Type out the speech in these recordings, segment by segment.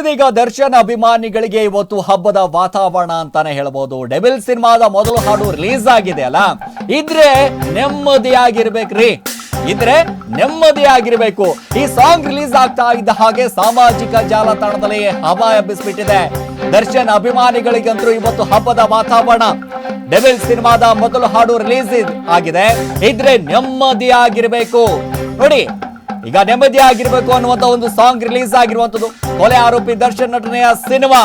ಇದೀಗ ದರ್ಶನ್ ಅಭಿಮಾನಿಗಳಿಗೆ ಇವತ್ತು ಹಬ್ಬದ ವಾತಾವರಣ ಅಂತಾನೆ ಹೇಳ್ಬೋದು. ಡೆಬಿಲ್ ಸಿನಿಮಾದ ಮೊದಲು ಹಾಡು ರಿಲೀಸ್ ಆಗಿದೆ ಅಲ್ಲ? ಇದ್ರೆ ನೆಮ್ಮದಿಯಾಗಿರ್ಬೇಕ್ರಿ. ಇದ್ರೆ ನೆಮ್ಮದಿಯಾಗಿರ್ಬೇಕು. ಈ ಸಾಂಗ್ ರಿಲೀಸ್ ಆಗ್ತಾ ಇದ್ದ ಹಾಗೆ ಸಾಮಾಜಿಕ ಜಾಲತಾಣದಲ್ಲಿ ಹವಾ ಎಬ್ಬಿಸ್ಬಿಟ್ಟಿದೆ ದರ್ಶನ್ ಅಭಿಮಾನಿಗಳಿಗಂತೂ ಇವತ್ತು ಹಬ್ಬದ ವಾತಾವರಣ. ಡೆಬಿಲ್ ಸಿನಿಮಾದ ಮೊದಲು ಹಾಡು ರಿಲೀಸ್ ಆಗಿದೆ. ಇದ್ರೆ ನೆಮ್ಮದಿಯಾಗಿರ್ಬೇಕು. ನೋಡಿ ಈಗ ನೆಮ್ಮದಿ ಆಗಿರ್ಬೇಕು ಅನ್ನುವಂತ ಒಂದು ಸಾಂಗ್ ರಿಲೀಸ್ ಆಗಿರುವಂತದ್ದು ಕೊಲೆ ಆರೋಪಿ ದರ್ಶನ್ ನಟನೆಯ ಸಿನಿಮಾ.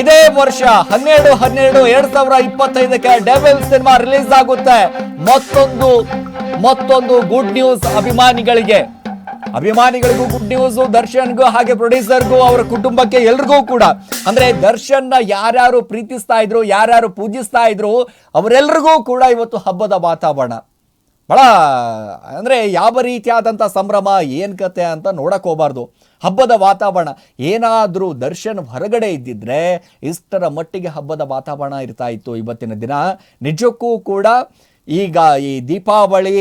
ಇದೇ ವರ್ಷ ಹನ್ನೆರಡು ಹನ್ನೆರಡು ಎರಡ್ ಸಾವಿರ ಇಪ್ಪತ್ತೈದಕ್ಕೆ ಡೆವಿಲ್ ಸಿನಿಮಾ ರಿಲೀಸ್ ಆಗುತ್ತೆ. ಮತ್ತೊಂದು ಮತ್ತೊಂದು ಗುಡ್ ನ್ಯೂಸ್ ಅಭಿಮಾನಿಗಳಿಗೆ. ಅಭಿಮಾನಿಗಳಿಗೂ ಗುಡ್ ನ್ಯೂಸ್ ದರ್ಶನ್ಗೂ ಹಾಗೆ ಪ್ರೊಡ್ಯೂಸರ್ಗೂ ಅವರ ಕುಟುಂಬಕ್ಕೆ ಎಲ್ರಿಗೂ ಕೂಡ. ಅಂದ್ರೆ ದರ್ಶನ್ನ ಯಾರ್ಯಾರು ಪ್ರೀತಿಸ್ತಾ ಇದ್ರು, ಯಾರ್ಯಾರು ಪೂಜಿಸ್ತಾ ಇದ್ರು, ಅವರೆಲ್ರಿಗೂ ಕೂಡ ಇವತ್ತು ಹಬ್ಬದ ವಾತಾವರಣ. ಬಹಳ, ಅಂದರೆ ಯಾವ ರೀತಿಯಾದಂಥ ಸಂಭ್ರಮ, ಏನು ಕತೆ ಅಂತ ನೋಡಕ್ಕೆ ಹೋಗಬಾರ್ದು. ಹಬ್ಬದ ವಾತಾವರಣ, ಏನಾದರೂ ದರ್ಶನ್ ಹೊರಗಡೆ ಇದ್ದಿದ್ರೆ ಇಷ್ಟರ ಮಟ್ಟಿಗೆ ಹಬ್ಬದ ವಾತಾವರಣ ಇರ್ತಾ ಇತ್ತು ಇವತ್ತಿನ ದಿನ. ನಿಜಕ್ಕೂ ಕೂಡ ಈಗ ಈ ದೀಪಾವಳಿ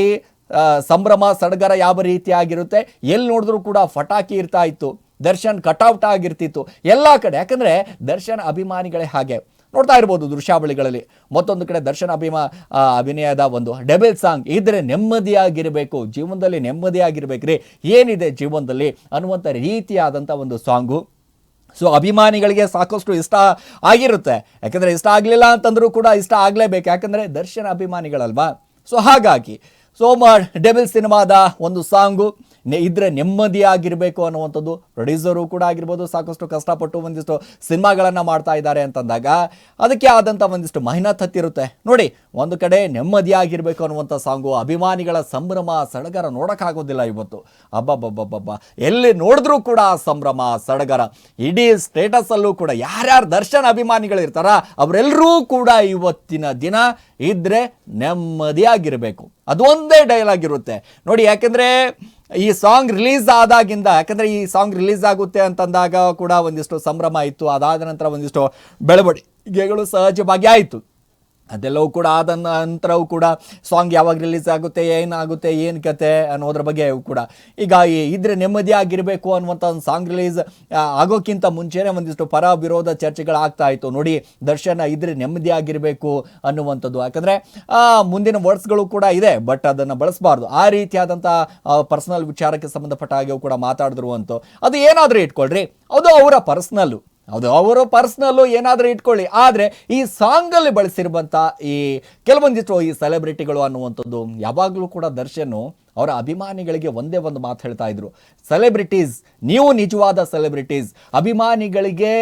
ಸಂಭ್ರಮ, ಸಡಗರ ಯಾವ ರೀತಿಯಾಗಿರುತ್ತೆ ಎಲ್ಲಿ ನೋಡಿದ್ರೂ ಕೂಡ ಫಟಾಕಿ ಇರ್ತಾ ಇತ್ತು. ದರ್ಶನ್ ಕಟೌಟ್ ಆಗಿರ್ತಿತ್ತು. ಎಲ್ಲ ಕಡೆ, ಯಾಕಂದರೆ ದರ್ಶನ್ ಅಭಿಮಾನಿಗಳೇ ಹಾಗೆ. ನೋಡ್ತಾ ಇರ್ಬೋದು ದೃಶ್ಯಾವಳಿಗಳಲ್ಲಿ. ಮತ್ತೊಂದು ಕಡೆ ದರ್ಶನ ಭೀಮ ಅಭಿನಯದ ಒಂದು ಡೆಬಲ್ ಸಾಂಗ್. ಇದ್ರೆ ನೆಮ್ಮದಿಯಾಗಿರಬೇಕು, ಜೀವನದಲ್ಲಿ ನೆಮ್ಮದಿಯಾಗಿರ್ಬೇಕ್ರಿ. ಏನಿದೆ ಜೀವನದಲ್ಲಿ ಅನ್ನುವಂಥ ರೀತಿಯಾದಂಥ ಒಂದು ಸಾಂಗು. ಸೊ, ಅಭಿಮಾನಿಗಳಿಗೆ ಸಾಕಷ್ಟು ಇಷ್ಟ ಆಗಿರುತ್ತೆ. ಯಾಕಂದ್ರೆ ಇಷ್ಟ ಆಗಲಿಲ್ಲ ಅಂತಂದರೂ ಕೂಡ ಇಷ್ಟ ಆಗಲೇಬೇಕು. ಯಾಕಂದರೆ ದರ್ಶನ ಅಭಿಮಾನಿಗಳಲ್ವಾ? ಸೊ, ಹಾಗಾಗಿ ಸೊ ಡೆಬಲ್ ಸಿನಿಮಾದ ಒಂದು ಸಾಂಗು. ಇದ್ರೆ ನೆಮ್ಮದಿಯಾಗಿರಬೇಕು ಅನ್ನುವಂಥದ್ದು ಪ್ರೊಡ್ಯೂಸರು ಕೂಡ ಆಗಿರ್ಬೋದು, ಸಾಕಷ್ಟು ಕಷ್ಟಪಟ್ಟು ಒಂದಿಷ್ಟು ಸಿನಿಮಾಗಳನ್ನು ಮಾಡ್ತಾ ಇದ್ದಾರೆ ಅಂತಂದಾಗ ಅದಕ್ಕೆ ಆದಂಥ ಒಂದಿಷ್ಟು ಮೆಹನತ್ ಹತ್ತಿರುತ್ತೆ ನೋಡಿ, ಒಂದು ಕಡೆ ನೆಮ್ಮದಿಯಾಗಿರಬೇಕು ಅನ್ನುವಂಥ ಸಾಂಗು, ಅಭಿಮಾನಿಗಳ ಸಂಭ್ರಮ, ಸಡಗರ ನೋಡೋಕ್ಕಾಗೋದಿಲ್ಲ ಇವತ್ತು. ಅಬ್ಬಬ್ಬಬ್ಬಬ್ಬ ಎಲ್ಲಿ ನೋಡಿದ್ರೂ ಕೂಡ ಸಂಭ್ರಮ, ಸಡಗರ. ಇಡೀ ಸ್ಟೇಟಸಲ್ಲೂ ಕೂಡ ಯಾರ್ಯಾರು ದರ್ಶನ್ ಅಭಿಮಾನಿಗಳು ಇರ್ತಾರ ಅವರೆಲ್ಲರೂ ಕೂಡ ಇವತ್ತಿನ ದಿನ ಇದ್ರೆ ನೆಮ್ಮದಿಯಾಗಿರಬೇಕು ಅದೊಂದೇ ಡೈಲಾಗ್ ಇರುತ್ತೆ. ನೋಡಿ, ಯಾಕೆಂದ್ರೆ ಈ ಸಾಂಗ್ ರಿಲೀಸ್ ಆದಾಗಿಂದ, ಯಾಕಂದ್ರೆ ಈ ಸಾಂಗ್ ರಿಲೀಸ್ ಆಗುತ್ತೆ ಅಂತಂದಾಗ ಕೂಡ ಒಂದಿಷ್ಟು ಸಂಭ್ರಮ ಇತ್ತು. ಅದಾದ ನಂತರ ಒಂದಿಷ್ಟು ಬೆಳವಣಿಗೆಗಳು ಸಹಜವಾಗಿ ಆಯಿತು. ಅದೆಲ್ಲವೂ ಕೂಡ ಆದ ನಂತರವೂ ಕೂಡ ಸಾಂಗ್ ಯಾವಾಗ ರಿಲೀಸ್ ಆಗುತ್ತೆ, ಏನಾಗುತ್ತೆ, ಏನು ಕತೆ ಅನ್ನೋದ್ರ ಬಗ್ಗೆ ಕೂಡ. ಈಗ ಇದ್ರೆ ಇದ್ರೆ ನೆಮ್ಮದಿಯಾಗಿರಬೇಕು ಅನ್ನುವಂಥ ಒಂದು ಸಾಂಗ್ ರಿಲೀಸ್ ಆಗೋಕ್ಕಿಂತ ಮುಂಚೆನೇ ಒಂದಿಷ್ಟು ಪರ ವಿರೋಧ ಚರ್ಚೆಗಳಾಗ್ತಾ ಇತ್ತು. ನೋಡಿ, ದರ್ಶನ ಇದ್ರೆ ನೆಮ್ಮದಿಯಾಗಿರಬೇಕು ಅನ್ನುವಂಥದ್ದು. ಯಾಕಂದರೆ ಮುಂದಿನ ವರ್ಡ್ಸ್ಗಳು ಕೂಡ ಇದೆ ಬಟ್ ಅದನ್ನು ಬಳಸಬಾರ್ದು. ಆ ರೀತಿಯಾದಂಥ ಪರ್ಸನಲ್ ವಿಚಾರಕ್ಕೆ ಸಂಬಂಧಪಟ್ಟ ಹಾಗೆ ಕೂಡ ಮಾತಾಡಿದ್ರು ಅಂತೂ. ಅದು ಏನಾದರೂ ಇಟ್ಕೊಳ್ರಿ. ಅದು ಅವರ ಪರ್ಸ್ನಲ್ಲು ಅದು ಅವರು ಪರ್ಸ್ನಲ್ಲು ಏನಾದರೂ ಇಟ್ಕೊಳ್ಳಿ. ಆದರೆ ಈ ಸಾಂಗಲ್ಲಿ ಬಳಸಿರುವಂಥ ಈ ಕೆಲವೊಂದಿಷ್ಟು ಈ ಸೆಲೆಬ್ರಿಟಿಗಳು ಅನ್ನುವಂಥದ್ದು, ಯಾವಾಗಲೂ ಕೂಡ ದರ್ಶನು ಅವರ ಅಭಿಮಾನಿಗಳಿಗೆ ಒಂದೇ ಒಂದು ಮಾತು ಹೇಳ್ತಾ ಇದ್ರು. ಸೆಲೆಬ್ರಿಟೀಸ್, ನೀವು ನಿಜವಾದ ಸೆಲೆಬ್ರಿಟೀಸ್. ಅಭಿಮಾನಿಗಳಿಗೆ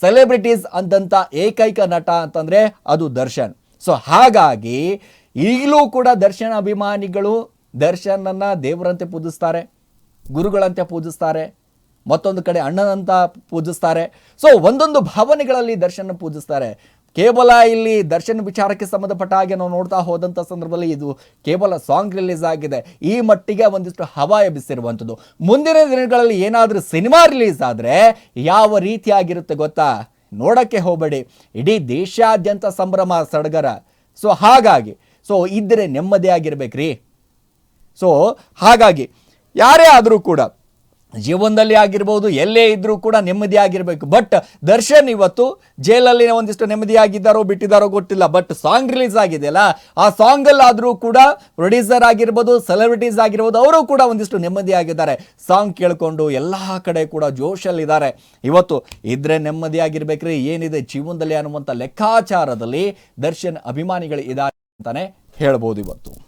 ಸೆಲೆಬ್ರಿಟೀಸ್ ಅಂದಂಥ ಏಕೈಕ ನಟ ಅಂತಂದರೆ ಅದು ದರ್ಶನ್. ಸೊ, ಹಾಗಾಗಿ ಈಗಲೂ ಕೂಡ ದರ್ಶನ್ ಅಭಿಮಾನಿಗಳು ದರ್ಶನನ್ನು ದೇವರಂತೆ ಪೂಜಿಸ್ತಾರೆ, ಗುರುಗಳಂತೆ ಪೂಜಿಸ್ತಾರೆ. ಮತ್ತೊಂದು ಕಡೆ ಅಣ್ಣನಂತ ಪೂಜಿಸ್ತಾರೆ. ಸೊ ಒಂದೊಂದು ಭಾವನೆಗಳಲ್ಲಿ ದರ್ಶನ ಪೂಜಿಸ್ತಾರೆ. ಕೇವಲ ಇಲ್ಲಿ ದರ್ಶನ್ ವಿಚಾರಕ್ಕೆ ಸಂಬಂಧಪಟ್ಟ ಹಾಗೆ ನಾವು ನೋಡ್ತಾ ಹೋದಂಥ ಸಂದರ್ಭದಲ್ಲಿ ಇದು ಕೇವಲ ಸಾಂಗ್ ರಿಲೀಸ್ ಆಗಿದೆ. ಈ ಮಟ್ಟಿಗೆ ಒಂದಿಷ್ಟು ಹವಾ ಎಬ್ಬಿಸಿರುವಂಥದ್ದು ಮುಂದಿನ ದಿನಗಳಲ್ಲಿ ಏನಾದರೂ ಸಿನಿಮಾ ರಿಲೀಸ್ ಆದರೆ ಯಾವ ರೀತಿಯಾಗಿರುತ್ತೆ ಗೊತ್ತಾ? ನೋಡೋಕ್ಕೆ ಹೋಗಬೇಡಿ. ಇಡೀ ದೇಶಾದ್ಯಂತ ಸಂಭ್ರಮ, ಸಡಗರ. ಸೊ ಹಾಗಾಗಿ ಸೊ ಇದ್ದರೆ ನೆಮ್ಮದಿಯಾಗಿರ್ಬೇಕ್ರಿ. ಸೊ ಹಾಗಾಗಿ, ಯಾರೇ ಆದರೂ ಕೂಡ ಜೀವನದಲ್ಲಿ ಆಗಿರ್ಬೋದು, ಎಲ್ಲೇ ಇದ್ದರೂ ಕೂಡ ನೆಮ್ಮದಿಯಾಗಿರ್ಬೇಕು ಬಟ್ ದರ್ಶನ್ ಇವತ್ತು ಜೈಲಲ್ಲಿ ಒಂದಿಷ್ಟು ನೆಮ್ಮದಿಯಾಗಿದ್ದಾರೋ ಬಿಟ್ಟಿದ್ದಾರೋ ಗೊತ್ತಿಲ್ಲ. ಬಟ್ ಸಾಂಗ್ ರಿಲೀಸ್ ಆಗಿದೆಯಲ್ಲ, ಆ ಸಾಂಗಲ್ಲಾದರೂ ಕೂಡ ಪ್ರೊಡ್ಯೂಸರ್ ಆಗಿರ್ಬೋದು ಸೆಲೆಬ್ರಿಟೀಸ್ ಆಗಿರ್ಬೋದು, ಅವರು ಕೂಡ ಒಂದಿಷ್ಟು ನೆಮ್ಮದಿ ಆಗಿದ್ದಾರೆ ಸಾಂಗ್ ಕೇಳಿಕೊಂಡು ಎಲ್ಲ ಕಡೆ ಕೂಡ ಜೋಶಲ್ಲಿದ್ದಾರೆ. ಇವತ್ತು ಇದ್ರೆ ನೆಮ್ಮದಿಯಾಗಿರ್ಬೇಕ್ರಿ, ಏನಿದೆ ಜೀವನದಲ್ಲಿ ಅನ್ನುವಂಥ ಲೆಕ್ಕಾಚಾರದಲ್ಲಿ ದರ್ಶನ್ ಅಭಿಮಾನಿಗಳು ಇದ್ದಾರೆ ಅಂತಾನೆ ಹೇಳ್ಬೋದು ಇವತ್ತು.